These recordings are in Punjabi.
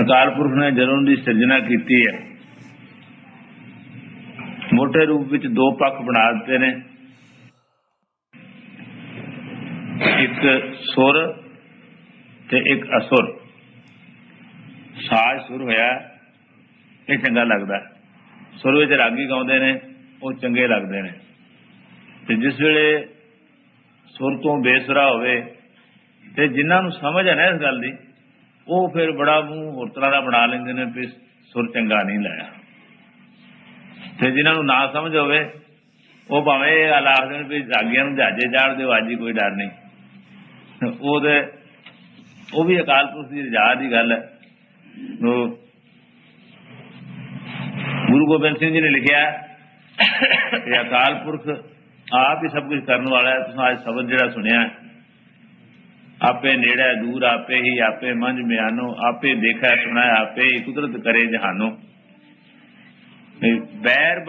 ਅਕਾਲ ਪੁਰਖ ਨੇ ਜਦੋਂ ਦੀ ਸਿਰਜਣਾ ਕੀਤੀ ਹੈ ਮੋਟੇ ਰੂਪ ਵਿੱਚ ਦੋ ਪੱਖ ਬਣਾ ਦਿੱਤੇ ਨੇ। ਇੱਕ ਸੁਰ ਤੇ ਇੱਕ ਅਸੁਰ। ਸਾਜ ਸੁਰ ਹੋਇਆ, ਇਹ ਚੰਗਾ ਲੱਗਦਾ। ਸੁਰ ਵਿੱਚ ਰਾਗੀ ਗਾਉਂਦੇ ਨੇ, ਉਹ ਚੰਗੇ ਲੱਗਦੇ ਨੇ। ਤੇ ਜਿਸ ਵੇਲੇ ਸੁਰ ਤੋਂ ਬੇਸੁਰਾ ਹੋਵੇ, ਤੇ ਜਿਨ੍ਹਾਂ ਨੂੰ ਸਮਝ ਹੈ ਨਾ ਇਸ ਗੱਲ ਦੀ ਉਹ ਫਿਰ ਬੜਾ ਮੂੰਹ ਹੋਰ ਤਰ੍ਹਾਂ ਦਾ ਬਣਾ ਲੈਂਦੇ ਨੇ ਵੀ ਸੁਰ ਚੰਗਾ ਨਹੀਂ ਲਾਇਆ ਤੇ ਜਿਨ੍ਹਾਂ ਨੂੰ ਨਾ ਸਮਝ ਹੋਵੇ, ਉਹ ਭਾਵੇਂ ਇਹ ਆਲਾਖ ਦੇਣ ਵੀ ਜਾਗੀਆਂ ਨੂੰ ਜਹਾਜੇ ਚਾੜ ਦਿਓ, ਅੱਜ ਹੀ ਕੋਈ ਡਰ ਨਹੀਂ। ਉਹਦੇ, ਉਹ ਵੀ ਅਕਾਲ ਪੁਰਖ ਦੀ ਰਜਾ ਦੀ ਗੱਲ ਹੈ। ਗੁਰੂ ਗੋਬਿੰਦ ਸਿੰਘ ਜੀ ਨੇ ਲਿਖਿਆ ਕਿ ਅਕਾਲ ਪੁਰਖ ਆਪ ਹੀ ਸਭ ਕੁਝ ਕਰਨ ਵਾਲਾ ਹੈ। ਤੁਸੀਂ ਅੱਜ ਸ਼ਬਦ ਜਿਹੜਾ ਸੁਣਿਆ ਹੈ, ਆਪੇ ਨੇੜੇ ਦੂਰ ਆਪੇ ਹੀ ਆਪੇ ਮੰਝ ਮਿਆਨੋ ਆਪੇ ਦੇਖੈ ਸੁਣਾਇ ਆਪੇ ਹੀ ਕੁਦਰਤ ਕਰੇ ਜਹਾਨੋ। ਇਹ ਬੈਰ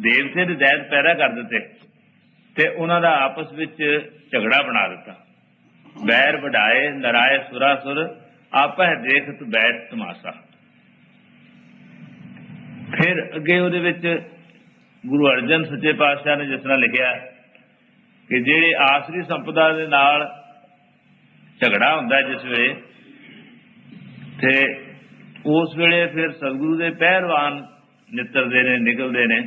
ਦੇਵਤੇ ਦੇ ਦੈਤ ਪੈਦਾ ਕਰ ਦਿੱਤੇ ਤੇ ਉਹਨਾਂ ਦਾ ਆਪਸ ਵਿੱਚ ਝਗੜਾ ਬਣਾ ਦਿੱਤਾ। ਵੈਰ ਵਡਾਏ ਨਰਾਏ ਸੁਰਾਸੁਰ ਆਪਹਿ ਦੇਖਤ ਬੈਠ ਤਮਾਸਾ। ਫਿਰ ਅੱਗੇ ਉਹਦੇ ਵਿੱਚ ਗੁਰੂ ਅਰਜਨ ਸੱਚੇ ਪਾਤਸ਼ਾਹ ਨੇ ਜਿਸ ਤਰ੍ਹਾਂ ਲਿਖਿਆ ਕਿ ਜਿਹੜੇ ਆਸਰੀ ਸੰਪਦਾ ਦੇ ਨਾਲ ਝਗੜਾ ਹੁੰਦਾ ਜਿਸ ਵੇਲੇ, ਤੇ ਉਸ ਵੇਲੇ ਫਿਰ ਸਤਿਗੁਰੂ ਦੇ ਪਹਿਲਵਾਨ ਨਿੱਤਰਦੇ ਨੇ, ਨਿਕਲਦੇ ਨੇ।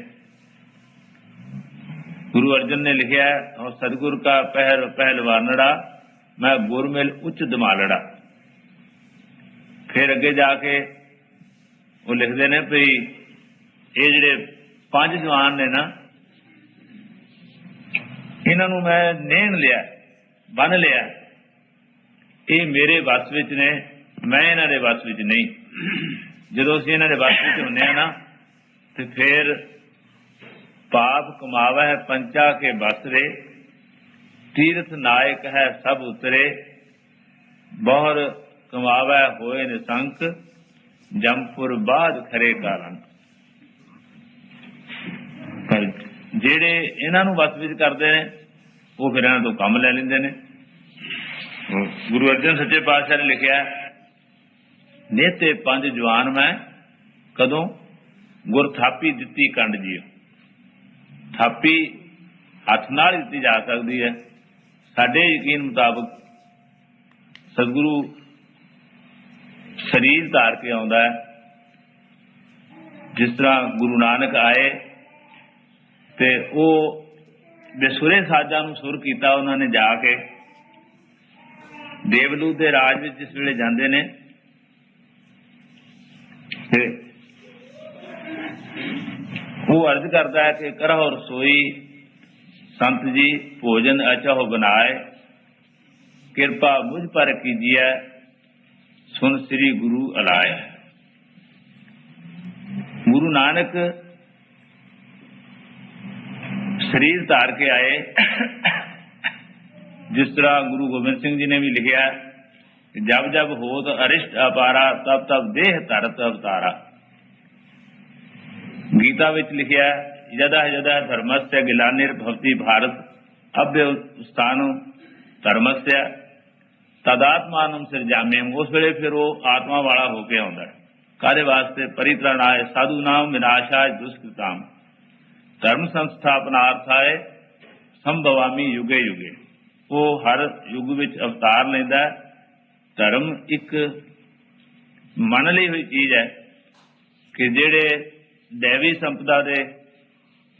ਗੁਰੂ ਅਰਜਨ ਨੇ ਲਿਖਿਆ ਔਰ ਸਤਿਗੁਰ ਕਾ ਪਹਿਰ, ਪਹਿਲਵਾਨੜਾ, ਮੈਂ ਗੁਰਮਿਲ ਉੱਚ ਦਮਾਲੜਾ। ਫਿਰ ਅੱਗੇ ਜਾ ਕੇ ਉਹ ਲਿਖਦੇ ਨੇ ਵੀ ਇਹ ਜਿਹੜੇ ਪੰਜ ਜਵਾਨ ਨੇ ਨਾ ਇਹਨਾਂ ਨੂੰ ਮੈਂ ਨੇਣ ਲਿਆ ਬੰਨ ਲਿਆ, ਇਹ ਮੇਰੇ ਵੱਸ ਵਿੱਚ ਨੇ, ਮੈਂ ਇਹਨਾਂ ਦੇ ਵੱਸ ਵਿੱਚ ਨਹੀਂ। ਜਦੋਂ ਅਸੀਂ ਇਹਨਾਂ ਦੇ ਵੱਸ ਵਿੱਚ ਹੁੰਦੇ ਆ ਨਾ, ਤੇ ਫਿਰ ਪਾਪ ਕਮਾਵਾ ਹੈ, ਪੰਚਾ ਕੇ ਬਸਰੇ, ਤੀਰਥ ਨਾਇਕ ਹੈ, ਸਭ ਉਤਰੇ, ਬਹੁਰ ਕਮਾਵਾ ਹੋਏ ਨਿਸੰਕ ਜੰਪੁਰ ਬਾਦ ਖਰੇ ਕਾਰਨ। ਪਰ ਜਿਹੜੇ ਇਹਨਾਂ ਨੂੰ ਵਸ ਵਿੱਚ ਕਰਦੇ ਨੇ ਉਹ ਫਿਰ ਇਹਨਾਂ ਤੋਂ ਕੰਮ ਲੈ ਲੈਂਦੇ ਨੇ। ਗੁਰੂ ਅਰਜਨ ਸੱਚੇ ਪਾਤਸ਼ਾਹ ਨੇ ਲਿਖਿਆ ਨੇਤੇ ਪੰਜ ਜਵਾਨ ਮੈਂ ਕਦੋਂ ਗੁਰ ਥਾਪੀ ਦਿੱਤੀ ਕੰਡ ਜੀਓ। ਥਾਪੀ ਹੱਥ ਨਾਲ ਦਿੱਤੀ ਜਾ ਸਕਦੀ ਹੈ। ਸਾਡੇ ਯਕੀਨ ਮੁਤਾਬਕ ਸਤਿਗੁਰੂ ਸਰੀਰ ਧਾਰ ਕੇ ਆਉਂਦਾ ਹੈ। ਜਿਸ ਤਰ੍ਹਾਂ ਗੁਰੂ ਨਾਨਕ ਆਏ ਤੇ ਉਹ ਬੇਸੁਰੇ ਸਾਜਾਂ ਨੂੰ ਸੁਰ ਕੀਤਾ ਉਹਨਾਂ ਨੇ ਜਾ ਕੇ। ਦੇਵਲੂ ਦੇ ਰਾਜ ਵਿੱਚ ਜਿਸ ਵੇਲੇ ਜਾਂਦੇ ਨੇ, ਤੇ ਉਹ ਅਰਜ਼ ਕਰਦਾ ਹੈ ਕਿ ਕਰਹੁ ਰਸੋਈ, ਸੰਤ ਜੀ, ਭੋਜਨ ਅਚਹੁ ਬਨਾਏ ਕਿਰਪਾ ਮੁਝ ਪਰ ਕੀਜੀਐ, ਸੁਨ ਸ੍ਰੀ ਗੁਰੂ ਅਲਾਏ ਗੁਰੂ ਨਾਨਕ ਸਰੀਰ ਧਾਰ ਕੇ ਆਏ ਜਿਸ ਤਰ੍ਹਾਂ ਗੁਰੂ ਗੋਬਿੰਦ ਸਿੰਘ ਜੀ ਨੇ ਵੀ ਲਿਖਿਆ ਕਿ ਜਬ ਜਬ ਹੋਤ ਅਰਿਸ਼ਟ ਅਪਾਰਾ ਤਬ ਤਬ ਦੇਹ ਧਰਤ ਅਵਤਾਰਾ ਗੀਤਾ ਵਿੱਚ ਲਿਖਿਆ ਜਦਾ ਜਦਾ ਧਰਮਸਯ ਗਿਲਾਨਿਰ ਭਵਤੀ ਭਾਰਤ ਅਭ්‍ය ਸਥਾਨੁ ਧਰਮਸਯ ਤਦਾਤਮਾਨੰ ਸਿਰਜਾਮਿਅਮ ਉਸ ਵੇਲੇ ਫਿਰ ਉਹ ਆਤਮਾ ਵਾਲਾ ਹੋ ਕੇ ਆਉਂਦਾ ਹੈ ਕਾਦੇ ਵਾਸਤੇ ਪਰਿਤ੍ਰਾਣਾਏ ਸਾਧੂ ਨਾਮ ਵਿਨਾਸ਼ਾਏ ਦੁਸ਼ਕ੍ਰਿਤਾਮ ਧਰਮ ਸੰਸਥਾਪਨਾਰਥਾਏ ਸੰਭਵਾਮੀ ਯੁਗੇ ਯੁਗੇ। ਉਹ ਹਰ ਯੁੱਗ ਵਿੱਚ ਅਵਤਾਰ ਲੈਂਦਾ ਧਰਮ ਇੱਕ ਮੰਨ ਲਈ ਹੋਈ ਚੀਜ਼ ਹੈ ਕਿ ਜਿਹੜੇ ਦੇਵੀ ਸੰਪਦਾ ਦੇ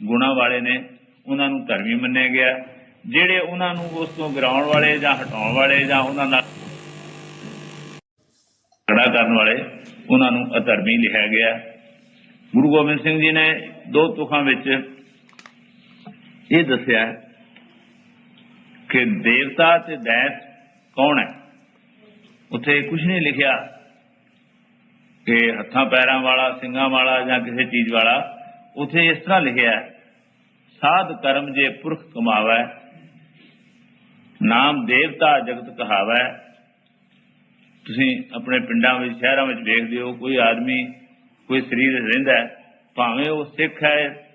ਗੁਣਾ ਵਾਲੇ ਨੇ, ਉਹਨਾਂ ਨੂੰ ਧਰਮੀ ਮੰਨਿਆ ਗਿਆ। ਜਿਹੜੇ ਉਹਨਾਂ ਨੂੰ ਉਸ ਤੋਂ ਗਿਰਾਉਣ ਵਾਲੇ ਜਾਂ ਹਟਾਉਣ ਵਾਲੇ ਜਾਂ ਉਹਨਾਂ ਨਾਲ ਖੜਾ ਕਰਨ ਵਾਲੇ, ਉਹਨਾਂ ਨੂੰ ਅਧਰਮੀ ਲਿਖਿਆ ਗਿਆ। ਗੁਰੂ ਗੋਬਿੰਦ ਸਿੰਘ ਜੀ ਨੇ ਦੋ ਤੁਖਾਂ ਵਿੱਚ ਇਹ ਦੱਸਿਆ ਕਿ ਦੇਵਤਾ ਤੇ ਦੈਤ ਕੌਣ ਹੈ? ਉੱਥੇ ਕੁਝ ਨਹੀਂ ਲਿਖਿਆ ਕਿ ਹੱਥਾਂ ਪੈਰਾਂ ਵਾਲਾ ਸਿੰਘਾਂ ਵਾਲਾ ਜਾਂ ਕਿਸੇ ਚੀਜ਼ ਵਾਲਾ। ਉੱਥੇ ਇਸ ਤਰ੍ਹਾਂ ਲਿਖਿਆ ਸਾਧ ਕਰਮ ਜੇ ਪੁਰਖ ਕਮਾਵੈ ਨਾਮ ਦੇਵਤਾ ਜਗਤ ਕਹਾਵੈ। ਤੁਸੀਂ ਆਪਣੇ ਪਿੰਡਾਂ ਵਿੱਚ ਸ਼ਹਿਰਾਂ ਵਿੱਚ ਵੇਖਦੇ ਹੋ ਕੋਈ ਆਦਮੀ ਕੋਈ ਸਰੀਰ ਰਹਿੰਦਾ ਹੈ, ਭਾਵੇਂ ਉਹ ਸਿੱਖ ਹੈ,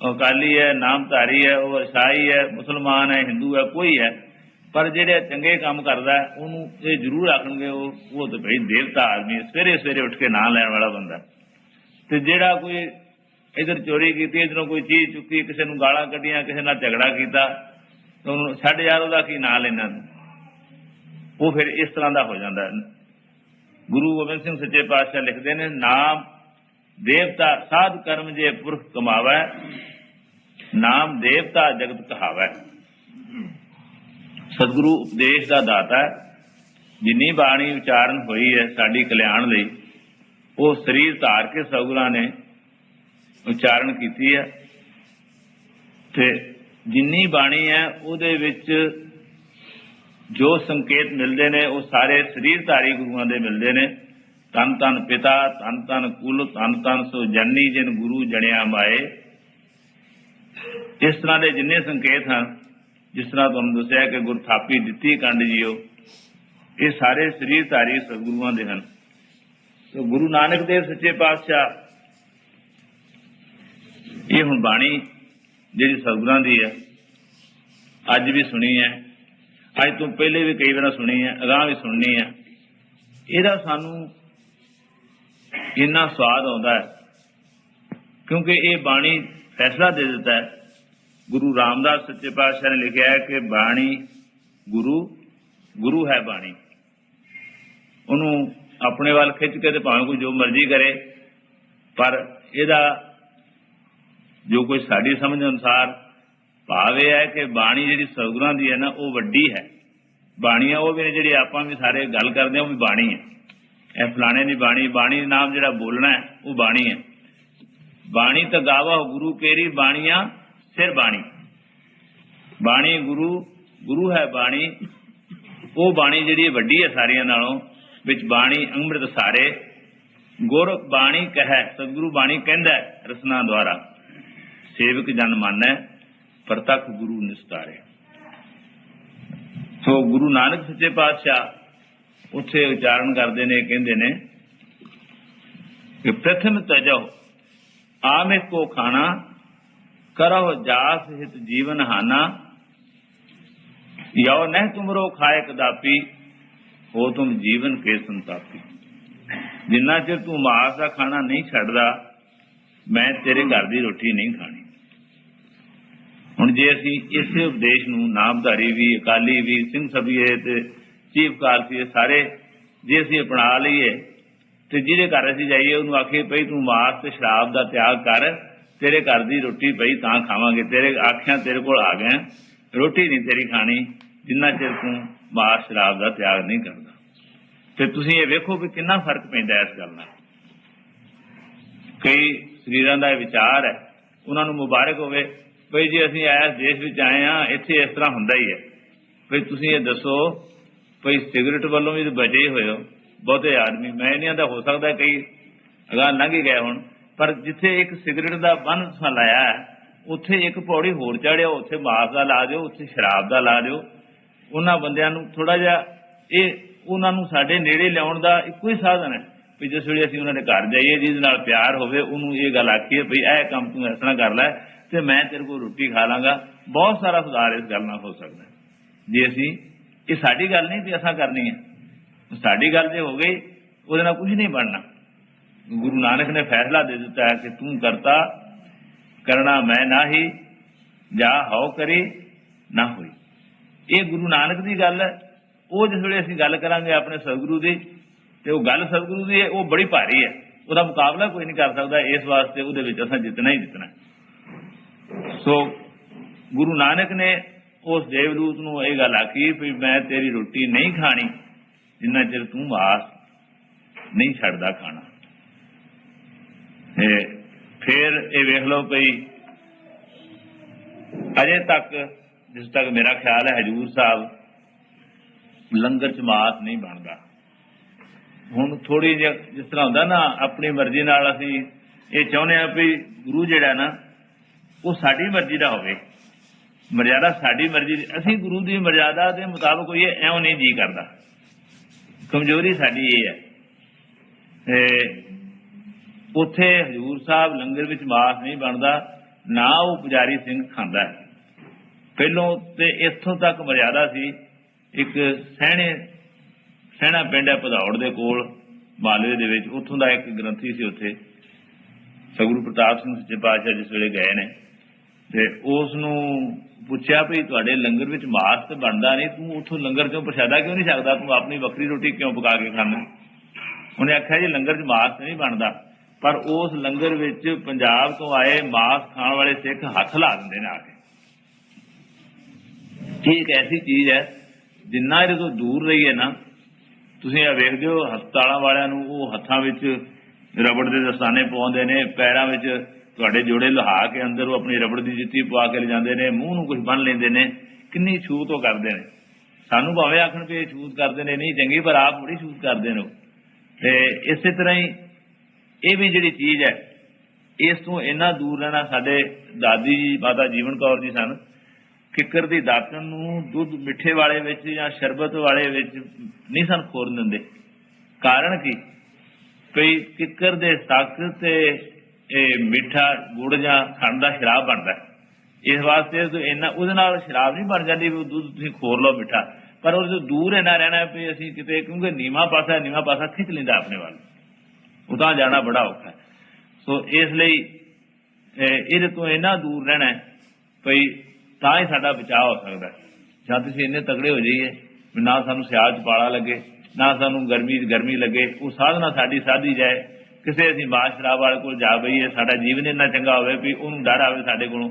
ਅਕਾਲੀ ਹੈ, ਨਾਮਧਾਰੀ ਹੈ, ਉਹ ਈਸਾਈ ਹੈ, ਮੁਸਲਮਾਨ ਹੈ, ਹਿੰਦੂ ਹੈ, ਕੋਈ ਹੈ, ਪਰ ਜਿਹੜੇ ਚੰਗੇ ਕੰਮ ਕਰਦਾ ਉਹਨੂੰ ਇਹ ਜ਼ਰੂਰ ਆਖਣਗੇ ਉਹ ਉਹ ਤਾਂ ਭਈ ਦੇਵਤਾ ਆਦਮੀ ਸਵੇਰੇ ਸਵੇਰੇ ਉੱਠ ਕੇ ਨਾਂ ਲੈਣ ਵਾਲਾ ਬੰਦਾ ਤੇ ਜਿਹੜਾ ਕੋਈ ਇਧਰ ਚੋਰੀ ਕੀਤੀ, ਇਧਰੋਂ ਕੋਈ ਚੀਜ਼ ਚੁੱਕੀ, ਕਿਸੇ ਨੂੰ ਗਾਲਾਂ ਕੱਢੀਆਂ, ਕਿਸੇ ਨਾਲ ਝਗੜਾ ਕੀਤਾ, ਤਾਂ ਉਹਨੂੰ ਛੱਡ ਯਾਰ, ਉਹਦਾ ਕੀ ਨਾਂ ਲੈਣਾ ਉਹ ਫਿਰ ਇਸ ਤਰ੍ਹਾਂ ਦਾ ਹੋ ਜਾਂਦਾ ਗੁਰੂ ਗੋਬਿੰਦ ਸਿੰਘ ਸੱਚੇ ਪਾਤਸ਼ਾਹ ਲਿਖਦੇ ਨੇ, ਨਾਮ ਦੇਵਤਾ ਸਾਧ ਕਰਮ ਜੇ ਪੁਰਖ ਕਮਾਵੈ, ਨਾਮ ਦੇਵਤਾ ਜਗਤ ਕਹਾਵੈ। ਸਤਿਗੁਰੂ ਉਪਦੇਸ਼ ਦਾ ਦਾਤਾ ਹੈ। ਜਿੰਨੀ ਬਾਣੀ ਉਚਾਰਨ ਹੋਈ ਹੈ ਸਾਡੀ ਕਲਿਆਣ ਲਈ, ਉਹ ਸਰੀਰ ਧਾਰ ਕੇ ਸਗੁਰਾਂ ਨੇ ਉਚਾਰਨ ਕੀਤੀ ਹੈ। ਤੇ ਜਿੰਨੀ ਬਾਣੀ ਹੈ, ਉਹਦੇ ਵਿੱਚ ਜੋ ਸੰਕੇਤ ਮਿਲਦੇ ਨੇ, ਉਹ ਸਾਰੇ ਸਰੀਰ ਧਾਰੀ ਗੁਰੂਆਂ ਦੇ ਮਿਲਦੇ ਨੇ। ਤਨ ਤਨ ਪਿਤਾ, ਤਨ ਤਨ ਕੁਲ, ਤਨ ਤਨ ਸੋ ਜਨਨੀ ਜਿਨ ਗੁਰੂ ਜਣਿਆ ਮਾਏ। ਇਸ ਤਰ੍ਹਾਂ ਦੇ ਜਿੰਨੇ ਸੰਕੇਤ ਹਨ, ਜਿਸ ਤਰ੍ਹਾਂ ਤੁਹਾਨੂੰ ਦੱਸਿਆ ਕਿ ਗੁਰਥਾਪੀ ਦਿੱਤੀ ਕੰਡ ਜੀਓ, ਇਹ ਸਾਰੇ ਸਰੀਰ ਧਾਰੀ ਸਤਿਗੁਰੂਆਂ ਦੇ ਹਨ। ਸੋ ਗੁਰੂ ਨਾਨਕ ਦੇਵ ਸੱਚੇ ਪਾਤਸ਼ਾਹ, ਇਹ ਹੁਣ ਬਾਣੀ ਜਿਹੜੀ ਸਤਿਗੁਰਾਂ ਦੀ ਹੈ, ਅੱਜ ਵੀ ਸੁਣੀ ਹੈ, ਅੱਜ ਤੋਂ ਪਹਿਲੇ ਵੀ ਕਈ ਵਾਰ ਸੁਣੀ ਹੈ, ਅਗਾਂਹ ਵੀ ਸੁਣਨੀ ਹੈ। ਇਹਦਾ ਸਾਨੂੰ ਇੰਨਾ ਸਵਾਦ ਆਉਂਦਾ ਹੈ। ਕਿਉਂਕਿ ਇਹ ਬਾਣੀ ਫੈਸਲਾ ਦੇ ਦਿੱਤਾ ਹੈ। ਗੁਰੂ ਰਾਮਦਾਸ ਸੱਚੇ ਪਾਤਸ਼ਾਹ ਨੇ ਲਿਖਿਆ ਹੈ ਕਿ ਬਾਣੀ ਗੁਰੂ ਗੁਰੂ ਹੈ ਬਾਣੀ। ਉਹਨੂੰ ਆਪਣੇ ਵੱਲ ਖਿੱਚ ਕੇ ਤੇ ਭਾਵੇਂ ਕੋਈ ਜੋ ਮਰਜ਼ੀ ਕਰੇ, ਪਰ ਇਹਦਾ ਜੋ ਕੋਈ ਸਾਡੀ ਸਮਝ ਅਨੁਸਾਰ ਭਾਵ ਇਹ ਹੈ ਕਿ ਬਾਣੀ ਜਿਹੜੀ ਸਤਿਗੁਰਾਂ ਦੀ ਹੈ ਨਾ, ਉਹ ਵੱਡੀ ਹੈ। ਬਾਣੀਆਂ ਉਹ ਵੀ ਨੇ ਜਿਹੜੀ ਆਪਾਂ ਵੀ ਸਾਰੇ ਗੱਲ ਕਰਦੇ ਹਾਂ, ਉਹ ਵੀ ਬਾਣੀ ਹੈ। ਇਹ ਫਲਾਣੇ ਦੀ ਬਾਣੀ ਬਾਣੀ ਦਾ ਨਾਮ ਜਿਹੜਾ ਬੋਲਣਾ ਹੈ, ਉਹ ਬਾਣੀ ਹੈ। ਬਾਣੀ ਤਾਂ ਗਾਵਾ, ਗੁਰੂ ਕੇਰੀ ਬਾਣੀਆਂ, ਸਿਰ ਬਾਣੀ। ਬਾਣੀ ਗੁਰੂ ਗੁਰੂ ਹੈ ਬਾਣੀ, ਉਹ ਬਾਣੀ ਜਿਹੜੀ ਵੱਡੀ ਹੈ ਸਾਰੀਆਂ ਨਾਲੋਂ, ਵਿੱਚ ਬਾਣੀ ਅੰਮ੍ਰਿਤ ਸਾਰੇ। ਗੁਰ ਬਾਣੀ ਕਹੈ, ਸਤਿਗੁਰੂ ਬਾਣੀ ਕਹਿੰਦਾ ਰਸਨਾ ਦੁਆਰਾ। ਸੇਵਕ ਜਨ ਮਾਨੈ, ਪ੍ਰਤੱਖ ਗੁਰੂ ਨਿਸਤਾਰੇ। ਸੋ ਗੁਰੂ ਨਾਨਕ ਸੱਚੇ ਪਾਤਸ਼ਾਹ ਉੱਥੇ ਉਚਾਰਨ ਕਰਦੇ ਨੇ, ਕਹਿੰਦੇ ਨੇ ਕਿ ਪ੍ਰਥਮ ਤਜੋ ਆਮੇ ਕੋ ਖਾਣਾ ਕਰੋ ਜਾਸ ਹਿਤ ਜੀਵਨ ਹਾਨਾ ਯੋ ਨਹਿ ਤੁਮਰੋ ਖਾਏ ਕਦਾਪੀ, ਹੋ ਤੁਮ ਜੀਵਨ ਕੇ ਸੰਤਾਪੀ। ਜਿੰਨਾ ਚਿਰ ਤੂੰ ਮਾਸ ਦਾ ਖਾਣਾ ਨਹੀਂ ਛੱਡਦਾ, ਮੈਂ ਤੇਰੇ ਘਰ ਦੀ ਰੋਟੀ ਨਹੀਂ ਖਾਣੀ। ਹੁਣ ਜੇ ਅਸੀਂ ਇਸੇ ਉਪਦੇਸ਼ ਨੂੰ, ਨਾਮਧਾਰੀ ਵੀ, ਅਕਾਲੀ ਵੀ, ਸਿੰਘ ਸਭੀਏ ਤੇ ਚੀਫ ਕਾਲਸੀ ਸਾਰੇ, ਜੇ ਅਸੀਂ ਅਪਣਾ ਲਈਏ, ਤੇ ਜਿਹਦੇ ਘਰ ਅਸੀਂ ਜਾਈਏ, ਉਹਨੂੰ ਆਖੀਏ, ਭਈ ਤੂੰ ਮਾਸ ਤੇ ਸ਼ਰਾਬ ਦਾ ਤਿਆਗ ਕਰ, ਤੇਰੇ ਘਰ ਦੀ ਰੋਟੀ ਪਈ ਤਾਂ ਖਾਵਾਂਗੇ। ਤੇਰੇ ਆਖਿਆ ਤੇਰੇ ਕੋਲ ਆ ਗਏ ਰੋਟੀ ਨਹੀਂ ਤੇਰੀ ਖਾਣੀ, ਜਿੰਨਾ ਚਿਰ ਤੂੰ ਮਾਸ ਸ਼ਰਾਬ ਦਾ ਤਿਆਗ ਨਹੀਂ ਕਰਦਾ। ਤੇ ਤੁਸੀਂ ਇਹ ਵੇਖੋ ਵੀ ਕਿੰਨਾ ਫ਼ਰਕ ਪੈਂਦਾ ਇਸ ਗੱਲ ਨਾਲ। ਕਈ ਸਰੀਰਾਂ ਦਾ ਵਿਚਾਰ ਹੈ, ਉਹਨਾਂ ਨੂੰ ਮੁਬਾਰਕ ਹੋਵੇ, ਭਈ ਜੇ ਅਸੀਂ ਇਸ ਦੇਸ਼ ਵਿੱਚ ਆਏ ਆ ਇੱਥੇ ਇਸ ਤਰ੍ਹਾਂ ਹੁੰਦਾ ਹੀ ਹੈ। ਭਈ ਤੁਸੀਂ ਇਹ ਦੱਸੋ ਭਈ ਸਿਗਰਟ ਵੱਲੋਂ ਵੀ ਬਚੇ ਹੋਏ ਹੋ, ਬਹੁਤੇ ਆਦਮੀ। ਮੈਂ ਨਹੀਂ ਆਂਦਾ, ਹੋ ਸਕਦਾ ਕਈ ਅਗਾਂਹ ਲੰਘ ਹੀ ਗਏ ਹੁਣ, ਪਰ ਜਿੱਥੇ ਇੱਕ ਸਿਗਰਟ ਦਾ ਬੰਨ ਲਾਇਆ ਉੱਥੇ ਇੱਕ ਪੌੜੀ ਹੋਰ ਚੜਿਆ ਉੱਥੇ ਮਾਸ ਦਾ ਲਾ ਦਿਓ, ਉੱਥੇ ਸ਼ਰਾਬ ਦਾ ਲਾ ਦਿਓ। ਉਹਨਾਂ ਬੰਦਿਆਂ ਨੂੰ ਥੋੜਾ ਜਿਹਾ ਇਹ, ਉਹਨਾਂ ਨੂੰ ਸਾਡੇ ਨੇੜੇ ਲਿਆਉਣ ਦਾ ਇੱਕੋ ਹੀ ਸਾਧਨ ਹੈ ਵੀ ਜਿਸ ਵੇਲੇ ਅਸੀਂ ਉਹਨਾਂ ਦੇ ਘਰ ਜਾਈਏ, ਜਿਹਦੇ ਨਾਲ ਪਿਆਰ ਹੋਵੇ, ਉਹਨੂੰ ਇਹ ਗੱਲ ਆਖੀਏ ਵੀ ਇਹ ਕੰਮ ਤੂੰ ਇਸ ਤਰ੍ਹਾਂ ਕਰ ਲੈ ਤੇ ਮੈਂ ਤੇਰੇ ਕੋਲ ਰੋਟੀ ਖਾ ਲਾਂਗਾ। ਬਹੁਤ ਸਾਰਾ ਸੁਧਾਰ ਇਸ ਗੱਲ ਨਾਲ ਹੋ ਸਕਦਾ ਜੇ ਅਸੀਂ ਇਹ ਸਾਡੀ ਗੱਲ ਨਹੀਂ ਵੀ ਅਸਾਂ ਕਰਨੀ ਹੈ। ਸਾਡੀ ਗੱਲ ਜੇ ਹੋ ਗਈ, ਉਹਦੇ ਨਾਲ ਕੁਝ ਨਹੀਂ ਬਣਨਾ। ਗੁਰੂ ਨਾਨਕ ਨੇ ਫੈਸਲਾ ਦੇ ਦਿੱਤਾ ਹੈ ਕਿ ਤੂੰ ਕਰਤਾ ਕਰਨਾ ਮੈਂ ਨਾਹੀ, ਜਾ ਹਉ ਕਰੀ, ਨਾ ਹੋਈ। ਇਹ ਗੁਰੂ ਨਾਨਕ ਦੀ ਗੱਲ ਹੈ। ਉਹ ਜਿਸ ਵੇਲੇ ਅਸੀਂ ਗੱਲ ਕਰਾਂਗੇ ਆਪਣੇ ਸਤਿਗੁਰੂ ਦੀ, ਤੇ ਉਹ ਗੱਲ ਸਤਿਗੁਰੂ ਦੀ ਹੈ, ਉਹ ਬੜੀ ਭਾਰੀ ਹੈ। ਉਹਦਾ ਮੁਕਾਬਲਾ ਕੋਈ ਨਹੀਂ ਕਰ ਸਕਦਾ ਇਸ ਵਾਸਤੇ, ਉਹਦੇ ਵਿੱਚ ਅਸਾਂ ਜਿੱਤਣਾ ਹੀ ਜਿੱਤਣਾ। ਸੋ ਗੁਰੂ ਨਾਨਕ ਨੇ ਉਸ ਦੇਵਦੂਤ ਨੂੰ ਇਹ ਗੱਲ ਆਖੀ ਵੀ ਮੈਂ ਤੇਰੀ ਰੋਟੀ ਨਹੀਂ ਖਾਣੀ, ਜਿੰਨਾ ਚਿਰ ਤੂੰ ਮਾਸ ਨਹੀਂ ਛੱਡਦਾ ਖਾਣਾ। ਤੇ ਫਿਰ ਇਹ ਵੇਖ ਲਓ ਭਈ, ਅਜੇ ਤੱਕ, ਜਿਸ ਤੱਕ ਮੇਰਾ ਖਿਆਲ ਹੈ ਹਜੂਰ ਸਾਹਿਬ, ਲੰਗਰ ਚ ਮਾਸ ਨਹੀਂ ਬਣਦਾ। ਹੁਣ ਥੋੜੀ ਜਿਹੀ, ਜਿਸ ਤਰ੍ਹਾਂ ਹੁੰਦਾ ਨਾ, ਆਪਣੀ ਮਰਜ਼ੀ ਨਾਲ ਅਸੀਂ ਇਹ ਚਾਹੁੰਦੇ ਆ ਵੀ ਗੁਰੂ ਜਿਹੜਾ ਨਾ, ਉਹ ਸਾਡੀ ਮਰਜ਼ੀ ਦਾ ਹੋਵੇ। ਮਰਜ਼ਾਦਾ ਸਾਡੀ ਮਰਜ਼ੀ ਦੀ, ਅਸੀਂ ਗੁਰੂ ਦੀ ਮਰਿਆਦਾ ਦੇ ਮੁਤਾਬਕ ਹੋਈਏ, ਐਉਂ ਨਹੀਂ ਜੀ ਕਰਦਾ। ਕਮਜ਼ੋਰੀ ਸਾਡੀ ਇਹ ਹੈ। ਤੇ ਉੱਥੇ ਹਜੂਰ ਸਾਹਿਬ ਲੰਗਰ ਵਿੱਚ ਮਾਸ ਨਹੀਂ ਬਣਦਾ, ਨਾ ਉਹ ਪੁਜਾਰੀ ਸਿੰਘ ਖਾਂਦਾ ਪਹਿਲੋਂ ਤੇ ਇੱਥੋਂ ਤੱਕ ਮਰਿਆਦਾ ਸੀ, ਇੱਕ ਸਹਿਣੇ, ਸਹਿਣਾ ਪਿੰਡ ਹੈ ਭਦੌੜ ਦੇ ਕੋਲ, ਮਾਲਵੇ ਦੇ ਵਿੱਚ, ਉੱਥੋਂ ਦਾ ਇੱਕ ਗ੍ਰੰਥੀ ਸੀ ਉੱਥੇ। ਸਗੁਰੂ ਪ੍ਰਤਾਪ ਸਿੰਘ ਸੱਚੇ ਪਾਤਸ਼ਾਹ ਜਿਸ ਵੇਲੇ ਗਏ ਨੇ, ਤੇ ਉਸ ਨੂੰ ਪੁੱਛਿਆ ਵੀ ਤੁਹਾਡੇ ਲੰਗਰ ਵਿੱਚ ਮਾਸ ਤੇ ਬਣਦਾ ਨਹੀਂ, ਤੂੰ ਉੱਥੋਂ ਲੰਗਰ ਕਿਉਂ ਪ੍ਰਸ਼ਾਦਾ ਕਿਉਂ ਨਹੀਂ ਸਕਦਾ ਤੂੰ ਆਪਣੀ ਵੱਖਰੀ ਰੋਟੀ ਕਿਉਂ ਪਕਾ ਕੇ ਖਾਂਦਾ? ਉਹਨੇ ਆਖਿਆ ਜੀ, ਲੰਗਰ 'ਚ ਮਾਸ ਨਹੀਂ ਬਣਦਾ। ਪਰ ਉਸ ਲੰਗਰ ਵਿੱਚ ਪੰਜਾਬ ਤੋਂ ਆਏ ਮਾਸ ਖਾਣ ਵਾਲੇ ਸਿੱਖ ਹੱਥ ਲਾ ਦਿੰਦੇ ਨੇ ਆ ਕੇ। ਇਹ ਇੱਕ ਐਸੀ ਚੀਜ਼ ਹੈ, ਜਿੰਨਾ ਇਹਦੇ ਤੋਂ ਦੂਰ ਰਹੀਏ ਨਾ, ਤੁਸੀਂ ਇਹ ਵੇਖਦੇ ਹੋ, ਹਸਪਤਾਲਾਂ ਵਾਲਿਆਂ ਨੂੰ ਉਹ ਹੱਥਾਂ ਵਿੱਚ ਰਬੜ ਦੇ ਦਸਤਾਨੇ ਪਾਉਂਦੇ ਨੇ, ਪੈਰਾਂ ਵਿੱਚ ਤੁਹਾਡੇ ਜੋੜੇ ਲਹਾ ਕੇ ਅੰਦਰ ਉਹ ਆਪਣੀ ਰਬੜ ਦੀ ਜੁੱਤੀ ਪਵਾ ਕੇ ਲਿਜਾਂਦੇ ਨੇ, ਮੂੰਹ ਨੂੰ ਕੁਝ ਬੰਨ ਲੈਂਦੇ ਨੇ, ਕਿੰਨੀ ਛੂਤ ਉਹ ਕਰਦੇ ਨੇ। ਸਾਨੂੰ ਭਾਵੇਂ ਆਖਣ ਵੀ ਇਹ ਛੂਤ ਕਰਦੇ ਨੇ, ਨਹੀਂ ਚੰਗੀ, ਪਰ ਆਪ ਬੜੀ ਛੂਤ ਕਰਦੇ ਨੇ ਉਹ। ਤੇ ਇਸੇ ਤਰ੍ਹਾਂ ਹੀ ਇਹ ਵੀ ਜਿਹੜੀ ਚੀਜ਼ ਹੈ, ਇਸ ਤੋਂ ਇੰਨਾ ਦੂਰ ਰਹਿਣਾ ਸਾਡੇ ਦਾਦੀ ਜੀ, ਮਾਤਾ ਜੀਵਨ ਕੌਰ ਜੀ ਸਨ, ਕਿੱਕਰ ਦੀ ਦਾਤਨ ਨੂੰ ਦੁੱਧ ਮਿੱਠੇ ਵਾਲੇ ਵਿੱਚ ਜਾਂ ਸ਼ਰਬਤ ਵਾਲੇ ਵਿੱਚ ਨਹੀਂ ਸਨ ਖੋਰਨ ਦਿੰਦੇ। ਕਾਰਨ ਕੀ? ਭਈ ਕਿੱਕਰ ਦੇ ਸੱਕ ਤੇ ਇਹ ਮਿੱਠਾ ਗੁੜ ਜਾਂ ਖੰਡ ਦਾ ਸ਼ਰਾਬ ਬਣਦਾ ਇਸ ਵਾਸਤੇ ਤੋਂ ਇੰਨਾ ਉਹਦੇ ਨਾਲ ਸ਼ਰਾਬ ਨਹੀਂ ਬਣ ਜਾਂਦੀ ਵੀ ਦੁੱਧ ਤੁਸੀਂ ਖੋਰ ਲਓ ਮਿੱਠਾ। ਪਰ ਉਹਦੇ ਤੋਂ ਦੂਰ ਇੰਨਾ ਰਹਿਣਾ ਵੀ ਅਸੀਂ ਕਿਤੇ ਕਿਉਂਕਿ ਨੀਵਾ ਪਾਸਾ ਨੀਵਾ ਪਾਸਾ ਖਿੱਚ ਲੈਂਦਾ ਆਪਣੇ ਵੱਲ। ਉਹ ਤਾਂ ਜਾਣਾ ਬੜਾ ਔਖਾ ਸੋ ਇਸ ਲਈ ਇਹਦੇ ਤੋਂ ਇੰਨਾ ਦੂਰ ਰਹਿਣਾ ਹੈ ਭਈ ਤਾਂ ਹੀ ਸਾਡਾ ਬਚਾਅ ਹੋ ਸਕਦਾ ਹੈ। ਜਾਂ ਤੁਸੀਂ ਇੰਨੇ ਤਗੜੇ ਹੋ ਜਾਈਏ, ਵੀ ਨਾ ਸਾਨੂੰ ਸਿਆਲ ਚ ਪਾਲਾ ਲੱਗੇ, ਨਾ ਸਾਨੂੰ ਗਰਮੀ ਚ ਗਰਮੀ ਲੱਗੇ, ਉਹ ਸਾਧਨਾ ਸਾਡੀ ਸਾਧੀ ਜਾਏ ਕਿਸੇ ਅਸੀਂ ਬਾਦ ਸ਼ਰਾਬ ਵਾਲੇ ਕੋਲ ਜਾ ਬਈਏ ਸਾਡਾ ਜੀਵਨ ਇੰਨਾ ਚੰਗਾ ਹੋਵੇ ਵੀ ਉਹਨੂੰ ਡਰ ਆਵੇ ਸਾਡੇ ਕੋਲੋਂ।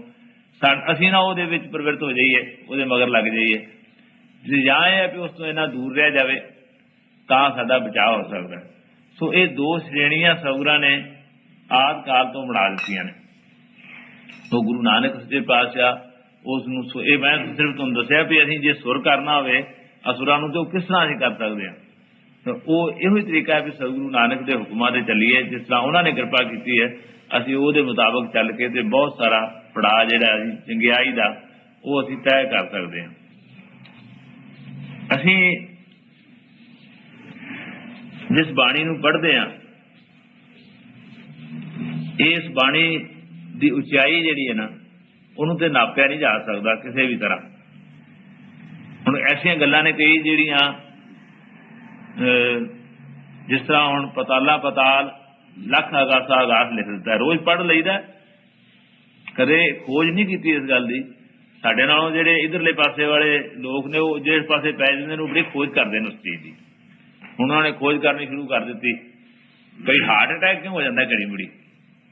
ਸਾ- ਅਸੀਂ ਨਾ ਉਹਦੇ ਵਿੱਚ ਪ੍ਰਵਿਰਤ ਹੋ ਜਾਈਏ, ਉਹਦੇ ਮਗਰ ਲੱਗ ਜਾਈਏ। ਜੇ ਜਾਂ ਇਹ ਹੈ ਵੀ ਉਸ ਤੋਂ ਇੰਨਾ ਦੂਰ ਰਹਿ ਜਾਵੇ, ਤਾਂ ਸਾਡਾ ਬਚਾਅ ਹੋ ਸਕਦਾ ਸੋ ਇਹ ਦੋ ਸ਼੍ਰੇਣੀਆਂ ਸੌਗਰਾਂ ਨੇ ਆਦ ਕਾਲ ਤੋਂ ਬਣਾ ਦਿੱਤੀਆਂ ਨੇ। ਸੋ ਗੁਰੂ ਨਾਨਕ ਸੱਚੇ ਪਾਤਸ਼ਾਹ ਉਸ ਨੂੰ ਸੋ ਇਹ ਮੈਂ ਸਿਰਫ ਤੁਹਾਨੂੰ ਦੱਸਿਆ ਵੀ ਅਸੀਂ ਜੇ ਸੁਰ ਕਰਨਾ ਹੋਵੇ, ਅਸੁਰਾਂ ਨੂੰ ਤੇ ਉਹ ਕਿਸ ਤਰ੍ਹਾਂ ਅਸੀਂ ਕਰ ਸਕਦੇ ਹਾਂ? ਉਹ ਇਹੋ ਹੀ ਤਰੀਕਾ ਹੈ ਵੀ ਸਤਿਗੁਰੂ ਨਾਨਕ ਦੇ ਹੁਕਮਾਂ ਤੇ ਚੱਲੀਏ, ਜਿਸ ਤਰ੍ਹਾਂ ਉਹਨਾਂ ਨੇ ਕਿਰਪਾ ਕੀਤੀ ਹੈ, ਅਸੀਂ ਉਹਦੇ ਮੁਤਾਬਕ ਚੱਲ ਕੇ ਤੇ ਬਹੁਤ ਸਾਰਾ ਪੜਾਅ ਜਿਹੜਾ ਅਸੀਂ ਚੰਗਿਆਈ ਦਾ, ਉਹ ਅਸੀਂ ਤੈਅ ਕਰ ਸਕਦੇ ਹਾਂ। ਅਸੀਂ ਜਿਸ ਬਾਣੀ ਨੂੰ ਪੜ੍ਹਦੇ ਹਾਂ, ਇਸ ਬਾਣੀ ਦੀ ਉਚਾਈ ਜਿਹੜੀ ਹੈ ਨਾ, ਉਹਨੂੰ ਤੇ ਨਾਪਿਆ ਨਹੀਂ ਜਾ ਸਕਦਾ ਕਿਸੇ ਵੀ ਤਰ੍ਹਾਂ। ਹੁਣ ਐਸੀਆਂ ਗੱਲਾਂ ਨੇ ਕਈ ਜਿਹੜੀਆਂ ਜਿਸ ਤਰ੍ਹਾਂ ਹੁਣ ਪਤਾਲਾ ਪਤਾਲ ਲੱਖ ਆਗਾਸਾ ਆਗਾਸ ਲਿਖ ਦਿੱਤਾ ਰੋਜ਼ ਪੜ ਲਈਦਾ ਹੈ। ਕਦੇ ਖੋਜ ਨਹੀਂ ਕੀਤੀ ਇਸ ਗੱਲ ਦੀ। ਸਾਡੇ ਨਾਲੋਂ ਜਿਹੜੇ ਇਧਰਲੇ ਪਾਸੇ ਵਾਲੇ ਲੋਕ ਨੇ, ਉਹ ਜਿਸ ਪਾਸੇ ਪੈ ਜਾਂਦੇ ਨੇ, ਉਹ ਬੜੀ ਖੋਜ ਕਰਦੇ ਨੇ ਉਸ ਚੀਜ਼ ਦੀ। ਹੁਣ ਉਹਨਾਂ ਨੇ ਖੋਜ ਕਰਨੀ ਸ਼ੁਰੂ ਕਰ ਦਿੱਤੀ। ਕਈ ਹਾਰਟ ਅਟੈਕ ਕਿਉਂ ਹੋ ਜਾਂਦਾ ਘੜੀ ਮੁੜੀ?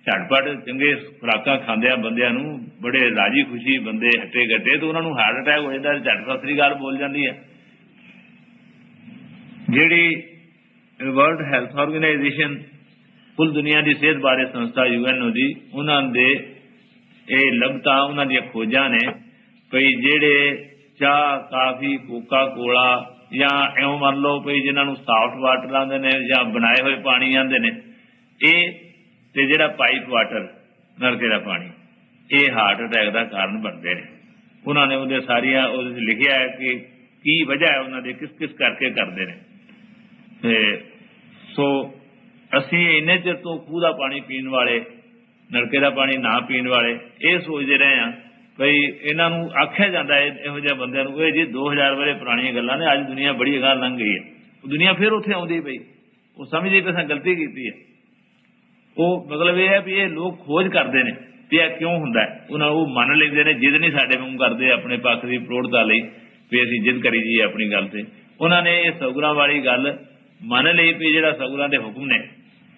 ਝਟਪਟ ਚੰਗੇ ਖੁਰਾਕਾਂ ਖਾਂਦੇ ਆ ਬੰਦਿਆਂ ਨੂੰ ਬੜੇ ਰਾਜੀ ਖੁਸ਼ੀ ਬੰਦੇ ਹੱਟੇ ਗੱਟੇ ਤੇ ਉਹਨਾਂ ਨੂੰ ਹਾਰਟ ਅਟੈਕ ਹੋ ਜਾਂਦਾ, ਝਟ ਸਤਰੀ ਗੱਲ ਬੋਲ ਜਾਂਦੀ ਹੈ। ਜਿਹੜੀ ਵਰਲਡ ਹੈਲਥ ਆਰਗੇਨਾਈਜੇਸ਼ਨ ਕੁੱਲ ਦੁਨੀਆ ਦੀ ਸਿਹਤ ਬਾਰੇ ਸੰਸਥਾ ਯੂਐਨਓ ਦੀ, ਉਹਨਾਂ ਦੇ ਇਹ ਲਬਤਾ ਉਹਨਾਂ ਦੀਆਂ ਖੋਜਾਂ ਨੇ ਭਈ ਜਿਹੜੇ ਚਾਹ, ਕਾਫੀ ਕੋਕਾ ਕੋਲਾ ਜਾਂ ਐਵੇਂ ਮੰਨ ਲਓ ਭਈ ਜਿਨ੍ਹਾਂ ਨੂੰ ਸਾਫਟ ਵਾਟਰ ਆਂਦੇ ਨੇ ਜਾਂ ਬਣਾਏ ਹੋਏ ਪਾਣੀ ਆਂਦੇ ਨੇ, ਇਹ ਤੇ ਜਿਹੜਾ ਪਾਈਪ ਵਾਟਰ ਨਲਕੇ ਦਾ ਪਾਣੀ, ਇਹ ਹਾਰਟ ਅਟੈਕ ਦਾ ਕਾਰਨ ਬਣਦੇ ਨੇ। ਉਹਨਾਂ ਨੇ ਉਹਦੇ ਸਾਰੀਆਂ, ਉਹਦੇ ਵਿੱਚ ਲਿਖਿਆ ਹੈ ਕਿ ਕੀ ਵਜ੍ਹਾ ਹੈ ਉਹਨਾਂ ਦੇ ਕਿਸ ਕਿਸ ਕਰਕੇ ਕਰਦੇ ਨੇ। ਤੇ ਸੋ ਅਸੀਂ ਇੰਨੇ ਚਿਰ ਤੋਂ ਖੂਹ ਦਾ ਪਾਣੀ ਪੀਣ ਵਾਲੇ, ਨਲਕੇ ਦਾ ਪਾਣੀ ਨਾ ਪੀਣ ਵਾਲੇ, ਇਹ ਸੋਚਦੇ ਰਹੇ ਆ ਭਈ ਇਹਨਾਂ ਨੂੰ ਆਖਿਆ ਜਾਂਦਾ ਇਹੋ ਜਿਹੇ ਬੰਦਿਆਂ ਨੂੰ, ਇਹ ਜੀ 2000 ਵਰੇ ਪੁਰਾਣੀਆਂ ਗੱਲਾਂ ਨੇ, ਅੱਜ ਦੁਨੀਆ ਬੜੀ ਅਗਾਂਹ ਲੰਘ ਗਈ ਹੈ। ਉਹ ਦੁਨੀਆ ਫਿਰ ਉੱਥੇ ਆਉਂਦੀ ਪਈ ਉਹ ਸਮਝਦੇ ਕਿ ਅਸੀਂ ਗਲਤੀ ਕੀਤੀ ਹੈ। ਉਹ ਮਤਲਬ ਇਹ ਹੈ ਵੀ ਇਹ ਲੋਕ ਖੋਜ ਕਰਦੇ ਨੇ ਵੀ ਇਹ ਕਿਉਂ ਹੁੰਦਾ ਹੈ। ਉਹਨਾਂ ਉਹ ਮੰਨ ਲੈਂਦੇ ਨੇ, ਜਿੱਦ ਨਹੀਂ ਸਾਡੇ ਵਾਂਗੂ ਕਰਦੇ, ਆਪਣੇ ਪੱਖ ਦੀ ਪ੍ਰੋੜਤਾ ਲਈ ਵੀ ਅਸੀਂ ਜਿੱਦ ਕਰੀ ਜੀ ਆਪਣੀ ਗੱਲ ਤੇ। ਉਹਨਾਂ ਨੇ ਇਹ ਸਗੁਰਾਂ ਵਾਲੀ ਗੱਲ ਮੰਨ ਲਈ ਵੀ ਜਿਹੜਾ ਸਗੁਰਾਂ ਦੇ ਹੁਕਮ ਨੇ,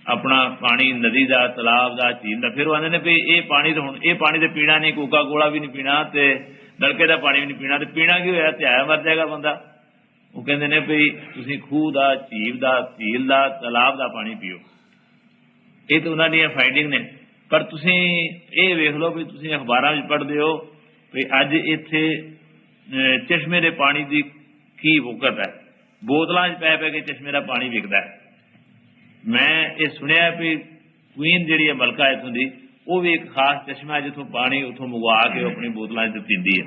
ਆਪਣਾ ਪਾਣੀ ਨਦੀ ਦਾ, ਤਲਾਬ ਦਾ, ਝੀਲ ਦਾ, ਫਿਰ ਉਹ ਆਂਦੇ ਨੇ ਵੀ ਇਹ ਪਾਣੀ ਤਾਂ ਹੁਣ, ਇਹ ਪਾਣੀ ਤੇ ਪੀਣਾ ਨਹੀਂ, ਕੋਕਾ ਕੋਲਾ ਵੀ ਨਹੀਂ ਪੀਣਾ ਤੇ ਨਲਕੇ ਦਾ ਪਾਣੀ ਵੀ ਨਹੀਂ ਪੀਣਾ ਤੇ ਪੀਣਾ ਕੀ ਹੋਇਆ? ਤੇ ਆਇਆ ਮਰ ਜਾਏਗਾ ਬੰਦਾ। ਉਹ ਕਹਿੰਦੇ ਨੇ ਵੀ ਤੁਸੀਂ ਖੂਹ ਦਾ, ਝੀਲ ਦਾ ਝੀਲ ਦਾ, ਤਲਾਬ ਦਾ ਪਾਣੀ ਪੀਓ। ਇਹ ਤਾਂ ਉਹਨਾਂ ਦੀਆਂ ਫਾਈਂਡਿੰਗ ਨੇ। ਪਰ ਤੁਸੀਂ ਇਹ ਵੇਖ ਲਓ ਵੀ ਤੁਸੀਂ ਅਖਬਾਰਾਂ ਵਿੱਚ ਪੜ੍ਹਦੇ ਹੋ ਵੀ ਅੱਜ ਇੱਥੇ ਚਸ਼ਮੇ ਦੇ ਪਾਣੀ ਦੀ ਕੀ ਵਕਤ ਹੈ। ਬੋਤਲਾਂ 'ਚ ਪੈ ਪੈ ਕੇ ਚਸ਼ਮੇ ਦਾ ਪਾਣੀ ਵਿਕਦਾ ਮੈਂ ਇਹ ਸੁਣਿਆ ਵੀ ਕੁਈਨ ਜਿਹੜੀ ਹੈ ਮਲਕਾ ਇਥੋਂ ਦੀ, ਉਹ ਵੀ ਇੱਕ ਖਾਸ ਚਸ਼ਮਾ ਜਿੱਥੋਂ ਪਾਣੀ ਉਥੋਂ ਮੰਗਵਾ ਕੇ ਉਹ ਆਪਣੀ ਬੋਤਲਾਂ 'ਚ ਪੀਂਦੀ ਹੈ।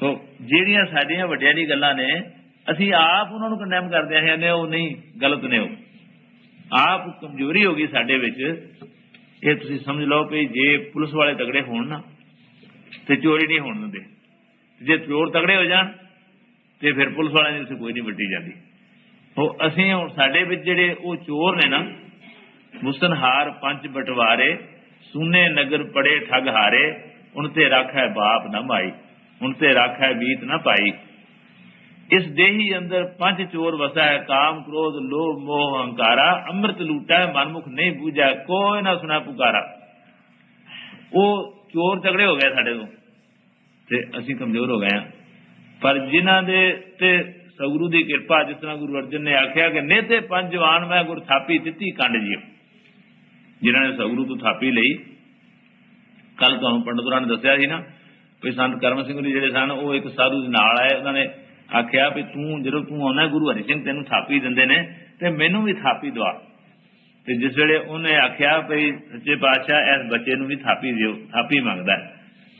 ਸੋ ਜਿਹੜੀਆਂ ਸਾਡੀਆਂ ਵੱਡਿਆਂ ਦੀ ਗੱਲਾਂ ਨੇ, ਅਸੀਂ ਆਪ ਉਹਨਾਂ ਨੂੰ ਕੰਡੈਮ ਕਰਦੇ ਆਂ ਨੇ ਉਹ ਨਹੀਂ, ਗਲਤ ਨੇ ਉਹ। ਆਪ ਕਮਜ਼ੋਰੀ ਹੋ ਗਈ ਸਾਡੇ ਵਿੱਚ। ਇਹ ਤੁਸੀਂ ਸਮਝ ਲਓ ਕਿ ਜੇ ਪੁਲਿਸ ਵਾਲੇ ਤਗੜੇ ਹੋਣ ਨਾ, ਤੇ ਚੋਰੀ ਨਹੀਂ ਹੋਣ ਦਿੰਦੇ। ਜੇ ਚੋਰ ਤਗੜੇ ਹੋ ਜਾਣ ਤੇ ਫਿਰ ਪੁਲਿਸ ਵਾਲਿਆਂ ਦੀ ਕੋਈ ਨਹੀਂ ਵੱਡੀ ਜਾਂਦੀ। ਉਹ ਅਸੀਂ ਹੁਣ ਸਾਡੇ ਵਿੱਚ ਜਿਹੜੇ ਉਹ ਚੋਰ ਨੇ ਨਾ, ਮੁਸਨਹਾਰ, ਪੰਜ ਬਟਵਾਰੇ, ਸੁਨੇ ਨਗਰ ਪੜੇ ਠੱਗ ਹਾਰੇ ਉਨ ਤੇ ਰੱਖੈ ਬਾਪ ਨਾ ਮਾਈ ਉਨ ਤੇ ਰੱਖੈ ਬੀਤ ਨਾ ਪਾਈ। ਇਸ ਦੇਹੀ ਅੰਦਰ ਪੰਜ ਚੋਰ ਵਸਾ ਹੈ, ਕਾਮ, ਕ੍ਰੋਧ, ਲੋਭ, ਮੋਹ, ਹੰਕਾਰਾ, ਅੰਮ੍ਰਿਤ ਲੂਟਾ ਹੈ, ਮਨਮੁਖ ਨਹੀਂ ਬੂਝਾ ਕੋਈ ਨਾ ਸੁਣਾ ਪੁਕਾਰਾ। ਉਹ ਚੋਰ ਤਗੜੇ ਹੋ ਗਏ ਸਾਡੇ ਤੋਂ, ਤੇ ਅਸੀਂ ਕਮਜ਼ੋਰ ਹੋ ਗਏ ਹਾਂ। ਪਰ ਜਿਨ੍ਹਾਂ ਦੇ ਤੇ ਸਤਿਗੁਰੂ ਦੀ ਕਿਰਪਾ, ਜਿਸ ਤਰ੍ਹਾਂ ਗੁਰੂ ਅਰਜਨ ਨੇ ਆਖਿਆ ਕਿ ਨੇਤੇ ਪੰਜ ਜਵਾਨ ਮੈਂ ਗੁਰ ਥਾਪੀ ਦਿੱਤੀ ਕੰਡ ਜੀ ਜਿਨ੍ਹਾਂ ਨੇ ਸਤਿਗੁਰੂ ਤੋਂ ਥਾਪੀ ਲਈ। ਕੱਲ ਤੁਹਾਨੂੰ ਪੰਡਤਰਾਂ ਨੇ ਦੱਸਿਆ ਸੀ ਨਾ ਵੀ ਸੰਤ ਕਰਮ ਸਿੰਘ ਜੀ ਜਿਹੜੇ ਸਨ, ਉਹ ਇੱਕ ਸਾਧੂ ਦੇ ਨਾਲ ਆਏ। ਉਹਨਾਂ ਨੇ ਆਖਿਆ ਵੀ ਤੂੰ, ਜਦੋਂ ਤੂੰ ਆਉਣਾ ਗੁਰੂ ਹਰੀ ਸਿੰਘ ਤੈਨੂੰ ਥਾਪੀ ਦਿੰਦੇ ਨੇ, ਤੇ ਮੈਨੂੰ ਵੀ ਥਾਪੀ ਦਵਾ। ਤੇ ਜਿਸ ਵੇਲੇ ਉਹਨੇ ਆਖਿਆ ਵੀ ਸੱਚੇ ਪਾਤਸ਼ਾਹ, ਇਸ ਬੱਚੇ ਨੂੰ ਵੀ ਥਾਪੀ ਦਿਓ, ਥਾਪੀ ਮੰਗਦਾ।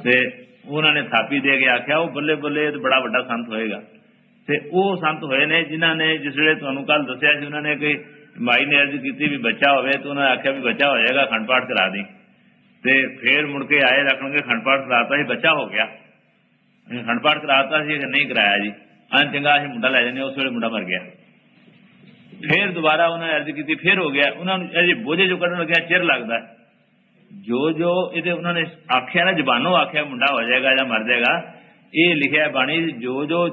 ਤੇ ਉਹਨਾਂ ਨੇ ਥਾਪੀ ਦੇ ਕੇ ਆਖਿਆ, ਉਹ ਬੱਲੇ ਬੱਲੇ ਇਹ ਬੜਾ ਵੱਡਾ ਸੰਤ ਹੋਏਗਾ। ਤੇ ਉਹ ਸੰਤ ਹੋਏ ਨੇ ਜਿਨ੍ਹਾਂ ਨੇ ਜਿਸ ਵੇਲੇ ਤੁਹਾਨੂੰ ਕੱਲ ਦੱਸਿਆ ਸੀ, ਉਹਨਾਂ ਨੇ ਕਿ ਮਾਈ ਨੇ ਅਰਜ਼ ਕੀਤੀ ਵੀ ਬੱਚਾ ਹੋਵੇ ਤੇ ਉਹਨਾਂ ਨੇ ਆਖਿਆ ਵੀ ਬੱਚਾ ਹੋ ਜਾਏਗਾ ਖੰਡ ਪਾਠ ਕਰਾ ਦੇ। ਤੇ ਫੇਰ ਮੁੜ ਕੇ ਆਏ ਰੱਖਣਗੇ ਖੰਡ ਪਾਠ ਕਰਾਤਾ ਸੀ, ਬੱਚਾ ਹੋ ਗਿਆ। ਖੰਡ ਪਾਠ ਕਰਾਤਾ ਸੀ ਕਿ ਨਹੀਂ ਕਰਾਇਆ ਜੀ ਆਂ ਚੰਗਾ, ਅਸੀਂ ਮੁੰਡਾ ਲੈ ਜਾਂਦੇ ਉਸ ਵੇਲੇ ਮੁੰਡਾ ਮਰ ਗਿਆ। ਫੇਰ ਦੁਬਾਰਾ ਉਹਨਾਂ ਨੇ ਅਰਜ਼ ਕੀਤੀ, ਫੇਰ ਹੋ ਗਿਆ। ਉਹਨਾਂ ਨੂੰ ਅਜੇ ਬੋਝੇ ਜੋ ਕੱਢਣ ਲੱਗਿਆ, ਚਿਰ ਲੱਗਦਾ ਜੋ ਜੋ ਇਹਦੇ ਉਹਨਾਂ ਨੇ ਆਖਿਆ ਨਾ, ਜ਼ਬਾਨੋਂ ਆਖਿਆ, ਮੁੰਡਾ ਹੋ ਜਾਏਗਾ ਜਾਂ ਮਰ ਜਾਏਗਾ, ਇਹ ਲਿਖਿਆ ਬਾਣੀ ਜੋ ਜੋ